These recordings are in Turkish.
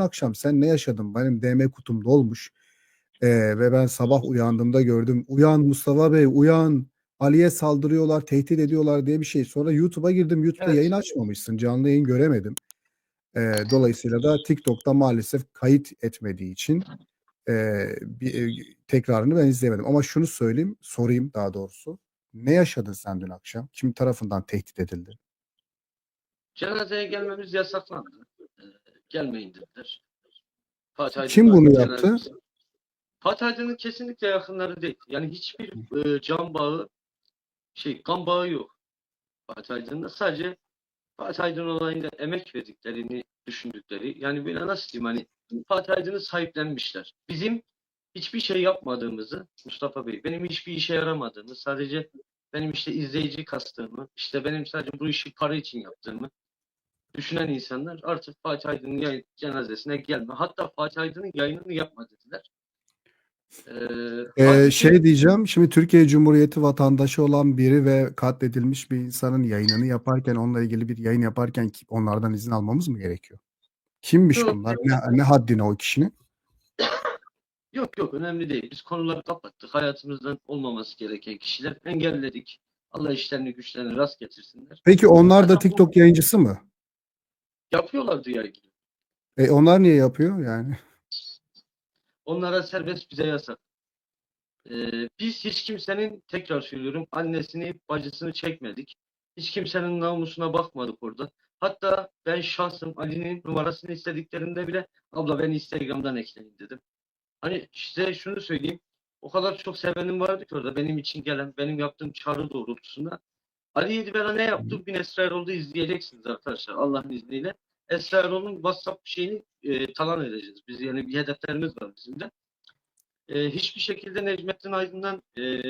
akşam sen ne yaşadın? Benim DM kutum dolmuş. Ee, ve ben sabah uyandığımda gördüm. Uyan Mustafa Bey uyan. Ali'ye saldırıyorlar, tehdit ediyorlar diye bir şey. Sonra YouTube'a girdim. YouTube'da Evet. yayın açmamışsın. Canlı yayın göremedim. Ee, dolayısıyla da TikTok'ta maalesef kayıt etmediği için e, bir, tekrarını ben izleyemedim. Ama şunu söyleyeyim, sorayım daha doğrusu. Ne yaşadın sen dün akşam? Kim tarafından tehdit edildi? Cenazeye gelmemiz yasaklandı. Gelmeyin dediler. Fatih Kim Aydın'ın bunu yaptı? Fatih Aydın'ın kesinlikle yakınları değil. Yani hiçbir e, can bağı, şey kan bağı yok. Fatih Aydın'da sadece Fatih Aydın olayında emek verdiklerini düşündükleri. Yani böyle nasıl diyeyim hani Fatih Aydın'ı sahiplenmişler. Bizim hiçbir şey yapmadığımızı Mustafa Bey, benim hiçbir işe yaramadığımı, sadece benim işte izleyici kastığımı, işte benim sadece bu işi para için yaptığımı düşünen insanlar artık Fatih Aydın'ın cenazesine gelme. Hatta Fatih Aydın'ın yayınını yapma dediler. Ee, Ee, şey diyeceğim, şimdi Türkiye Cumhuriyeti vatandaşı olan biri ve katledilmiş bir insanın yayınını yaparken, onunla ilgili bir yayın yaparken onlardan izin almamız mı gerekiyor? Kimmiş Yok, bunlar? Ne, ne haddine o kişinin? Yok yok önemli değil. Biz konuları kapattık. Hayatımızdan olmaması gereken kişiler engelledik. Allah işlerini güçlerini rast getirsinler. Peki onlar da TikTok yayıncısı mı? Yapıyorlardı ya ilgili. E onlar niye yapıyor yani? Onlara serbest bize yasak. Ee, biz hiç kimsenin tekrar söylüyorum annesini bacısını çekmedik. Hiç kimsenin namusuna bakmadık orada. Hatta ben şahsım Ali'nin numarasını istediklerinde bile abla beni Instagram'dan ekleyin dedim. Hani size şunu söyleyeyim. O kadar çok sevenim vardı ki orada benim için gelen, benim yaptığım çağrı doğrultusunda. Ali Yedibel'e ne yaptı? Bin Esra Erol'da izleyeceksiniz arkadaşlar Allah'ın izniyle. Esra Erol'un WhatsApp şeyini e, talan edeceğiz. Biz yani bir hedeflerimiz var bizim de. E, hiçbir şekilde Necmettin Aydın'dan e,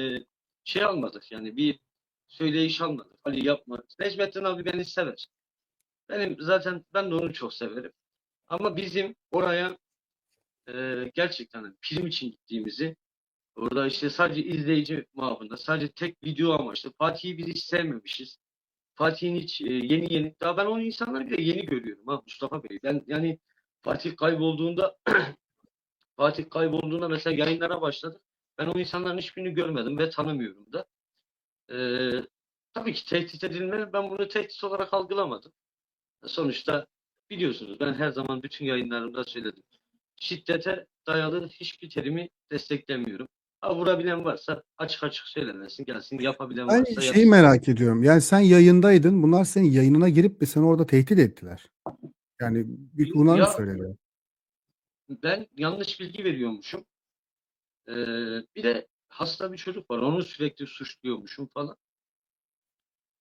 şey almadık. Yani bir söyleyiş almadık. Ali yapma. Necmettin abi beni sever. Benim zaten ben de onu çok severim. Ama bizim oraya e, gerçekten film için gittiğimizi orada işte sadece izleyici mabında sadece tek video amaçlı Fatih'i biz hiç sevmemişiz. Fatih'in hiç e, yeni yeni daha ben o insanları bile yeni görüyorum ha Mustafa Bey. Ben yani Fatih kaybolduğunda Fatih kaybolduğunda mesela yayınlara başladık. Ben o insanların hiçbirini görmedim ve tanımıyorum da. Ee, tabii ki tehdit edilme ben bunu tehdit olarak algılamadım. Sonuçta biliyorsunuz ben her zaman bütün yayınlarımda söyledim. Şiddete dayalı hiçbir terimi desteklemiyorum. Vurabilen varsa açık açık söylemesin gelsin yapabilen Ben varsa şeyi yapsın. merak ediyorum. Yani sen yayındaydın. Bunlar senin yayınına girip de seni orada tehdit ettiler. Yani bir bunlar mı Ya- söyledi? ben yanlış bilgi veriyormuşum. Ee, bir de hasta bir çocuk var. Onu sürekli suçluyormuşum falan.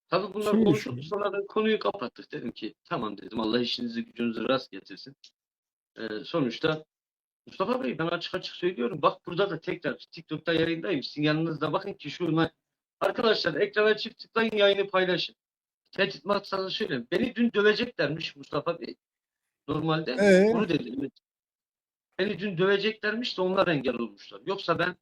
Tabii bunlar Kimmiş konuşuldu. o? Sonra da konuyu kapattık. Dedim ki tamam dedim. Allah işinizi gücünüzü rast getirsin. Ee, sonuçta Mustafa Bey ben açık açık söylüyorum. Bak burada da tekrar TikTok'ta yayındayım. Sizin yanınızda bakın ki şuna arkadaşlar ekrana çift tıklayın yayını paylaşın. Tehdit maksadı söyleyeyim. Beni dün döveceklermiş Mustafa Bey. Normalde Ee? onu dedim. Beni dün döveceklermiş de onlar engel olmuşlar. Yoksa ben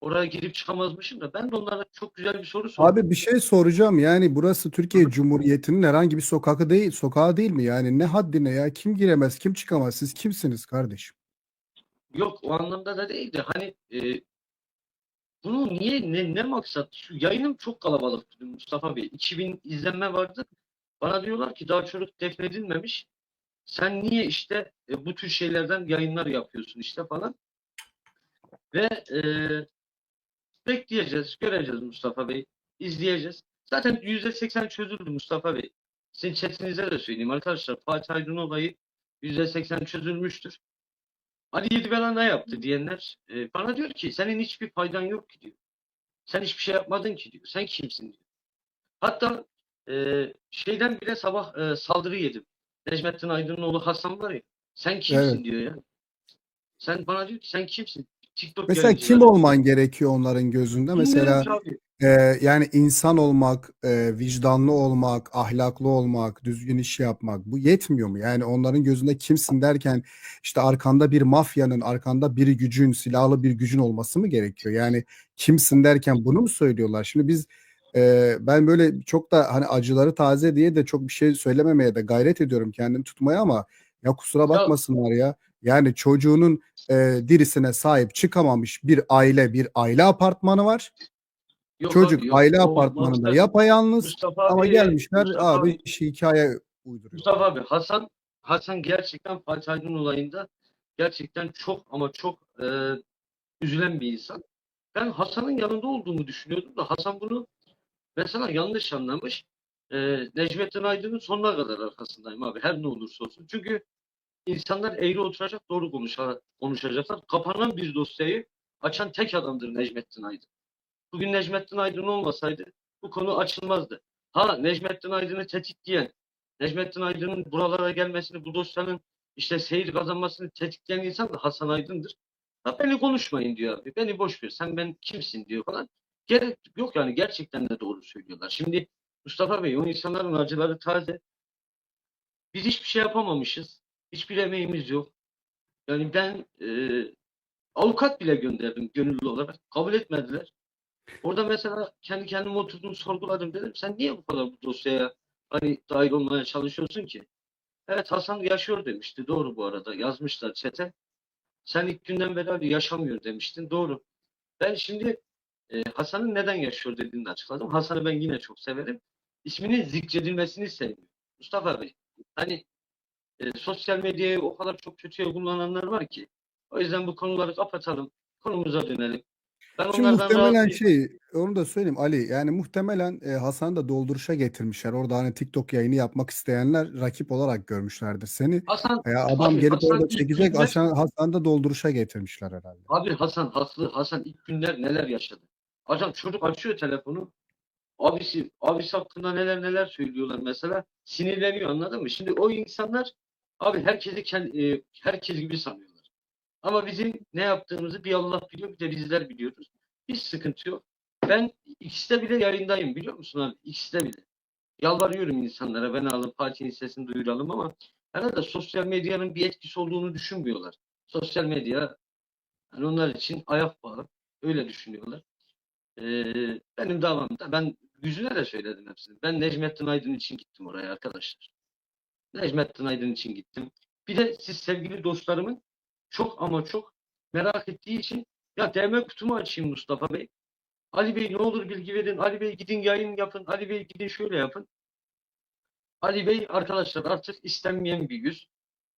oraya girip çıkamazmışım da ben de onlara çok güzel bir soru sordum. Abi bir şey soracağım. Yani burası Türkiye Cumhuriyeti'nin herhangi bir sokakı değil, sokağı değil mi? Yani ne haddine ya? Kim giremez, kim çıkamaz? Siz kimsiniz kardeşim? Yok o anlamda da değildi. Hani e, bunu niye ne, ne maksat? Şu yayınım çok kalabalık Mustafa Bey. 2000 izlenme vardı. Bana diyorlar ki daha çocuk defnedilmemiş. Sen niye işte e, bu tür şeylerden yayınlar yapıyorsun işte falan. Ve e, bekleyeceğiz, göreceğiz Mustafa Bey. izleyeceğiz. Zaten %80 çözüldü Mustafa Bey. Sizin chatinize de söyleyeyim arkadaşlar. Fatih Aydın olayı %80 çözülmüştür. Ali Yedibela ne yaptı diyenler e, bana diyor ki senin hiçbir faydan yok ki diyor. Sen hiçbir şey yapmadın ki diyor. Sen kimsin diyor. Hatta e, şeyden bile sabah e, saldırı yedim. Necmettin Aydın'ın oğlu Hasan var ya. Sen kimsin Evet. diyor ya. Sen bana diyor ki sen kimsin? TikTok Mesela kim olman gerekiyor onların gözünde? Mesela Bilmiyorum ki abi. E, yani insan olmak, e, vicdanlı olmak, ahlaklı olmak, düzgün iş yapmak bu yetmiyor mu? Yani onların gözünde kimsin derken işte arkanda bir mafyanın, arkanda bir gücün, silahlı bir gücün olması mı gerekiyor? Yani kimsin derken bunu mu söylüyorlar? Şimdi biz e, ben böyle çok da hani acıları taze diye de çok bir şey söylememeye de gayret ediyorum kendimi tutmaya ama ya kusura bakmasınlar ya. Yani çocuğunun e, dirisine sahip çıkamamış bir aile, bir aile apartmanı var. Yok Çocuk abi, yok. aile O apartmanında Mustafa- yapayalnız Mustafa ama abi, gelmişler Mustafa abi şey, hikaye uyduruyor. Mustafa abi Hasan Hasan gerçekten Fatih Aydın olayında gerçekten çok ama çok e, üzülen bir insan. Ben Hasan'ın yanında olduğumu düşünüyordum da Hasan bunu mesela yanlış anlamış. E, Necmettin Aydın'ın sonuna kadar arkasındayım abi her ne olursa olsun. Çünkü insanlar eğri oturacak doğru konuşa, konuşacaklar. Kapanan bir dosyayı açan tek adamdır Necmettin Aydın. Bugün Necmettin Aydın olmasaydı bu konu açılmazdı. Ha Necmettin Aydın'ı tetikleyen, Necmettin Aydın'ın buralara gelmesini, bu dosyanın işte seyir kazanmasını tetikleyen insan da Hasan Aydın'dır. Ha beni konuşmayın diyor abi. Beni boş ver. Sen ben kimsin diyor falan. Gerek yok yani gerçekten de doğru söylüyorlar. Şimdi Mustafa Bey o insanların acıları taze. Biz hiçbir şey yapamamışız. Hiçbir emeğimiz yok. Yani ben e, avukat bile gönderdim gönüllü olarak. Kabul etmediler. Orada mesela kendi kendime oturdum sorguladım dedim. Sen niye bu kadar bu dosyaya hani dahil olmaya çalışıyorsun ki? Evet Hasan yaşıyor demişti. Doğru bu arada. Yazmışlar çete. Sen ilk günden beri yaşamıyor demiştin. Doğru. Ben şimdi e, Hasan'ın neden yaşıyor dediğini de açıkladım. Hasan'ı ben yine çok severim. İsminin zikredilmesini sevmiyorum. Mustafa Bey. Hani e, sosyal medyayı o kadar çok kötüye kullananlar var ki. O yüzden bu konuları kapatalım. Konumuza dönelim. Ben Şimdi onlardan muhtemelen şey onu da söyleyeyim Ali yani muhtemelen e, Hasan'ı da dolduruşa getirmişler. Orada hani TikTok yayını yapmak isteyenler rakip olarak görmüşlerdir seni. Hasan Ya adam Abi gelip Hasan orada ilk çekecek günler- Hasan, Hasan'ı da dolduruşa getirmişler herhalde. Abi Hasan haklı. Hasan ilk günler neler yaşadı. Hocam çocuk açıyor telefonu. Abisi, abisi hakkında neler neler söylüyorlar mesela. Sinirleniyor anladın mı? Şimdi o insanlar abi herkesi kend- e, herkes gibi sanıyorlar. Ama bizim ne yaptığımızı bir Allah biliyor bir de bizler biliyoruz. Hiç sıkıntı yok. Ben ikisi bile yayındayım biliyor musun abi? İkisi bile. Yalvarıyorum insanlara beni alın Fatih'in sesini duyuralım ama herhalde sosyal medyanın bir etkisi olduğunu düşünmüyorlar. Sosyal medya yani onlar için ayak bağı. Öyle düşünüyorlar. Ee, benim davamda ben yüzüne de söyledim hepsini. Ben Necmettin Aydın için gittim oraya arkadaşlar. Necmettin Aydın için gittim. Bir de siz sevgili dostlarımın çok ama çok merak ettiği için ya DM kutumu açayım Mustafa Bey. Ali Bey ne olur bilgi verin. Ali Bey gidin yayın yapın. Ali Bey gidin şöyle yapın. Ali Bey arkadaşlar artık istenmeyen bir yüz.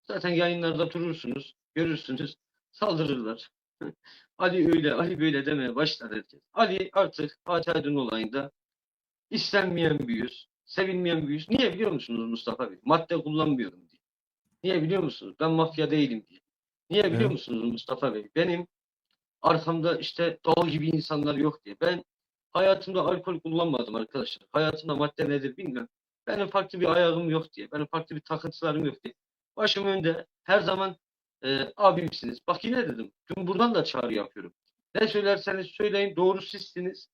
Zaten yayınlarda durursunuz. Görürsünüz. Saldırırlar. Ali öyle, Ali böyle demeye başlar herkes. Ali artık Fatih Aydın olayında istenmeyen bir yüz, sevilmeyen bir yüz. Niye biliyor musunuz Mustafa Bey? Madde kullanmıyorum diye. Niye biliyor musunuz? Ben mafya değilim diye. Niye biliyor Evet. musunuz Mustafa Bey? Benim arkamda işte dağ gibi insanlar yok diye. Ben hayatımda alkol kullanmadım arkadaşlar. Hayatımda madde nedir bilmiyorum. Benim farklı bir ayağım yok diye. Benim farklı bir takıntılarım yok diye. Başım önde. Her zaman e, abimsiniz. Bak yine dedim. Dün buradan da çağrı yapıyorum. Ne söylerseniz söyleyin. Doğru sizsiniz.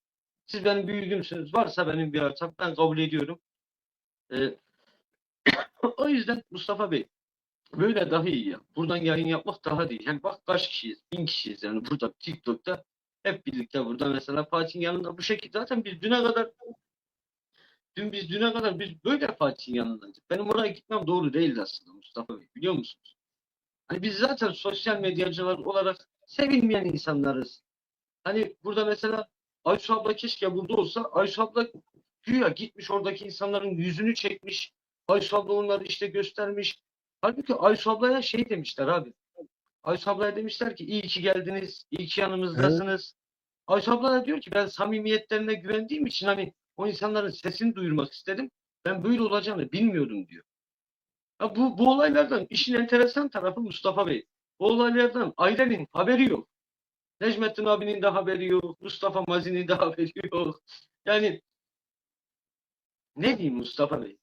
Siz benim büyüğümsünüz. Varsa benim bir hatam ben kabul ediyorum. E, o yüzden Mustafa Bey böyle daha iyi ya. Buradan yayın yapmak daha değil. Yani bak kaç kişiyiz? Bin kişiyiz yani burada TikTok'ta. Hep birlikte burada mesela Fatih'in yanında bu şekilde. Zaten biz düne kadar dün biz düne kadar biz böyle Fatih'in yanındaydık. Benim oraya gitmem doğru değildi aslında Mustafa Bey. Biliyor musunuz? Hani biz zaten sosyal medyacılar olarak sevilmeyen insanlarız. Hani burada mesela Aysu abla keşke burada olsa Aysu abla güya gitmiş oradaki insanların yüzünü çekmiş. Aysu abla onları işte göstermiş. Halbuki Aysu ablaya şey demişler abi. Aysu ablaya demişler ki iyi ki geldiniz, iyi ki yanımızdasınız. Aysu abla da diyor ki ben samimiyetlerine güvendiğim için hani o insanların sesini duyurmak istedim. Ben böyle olacağını bilmiyordum diyor. Ya bu, bu olaylardan işin enteresan tarafı Mustafa Bey. Bu olaylardan ailenin haberi yok. Necmettin abinin de haberi yok. Mustafa Mazi'nin de haberi yok. Yani ne diyeyim Mustafa Bey?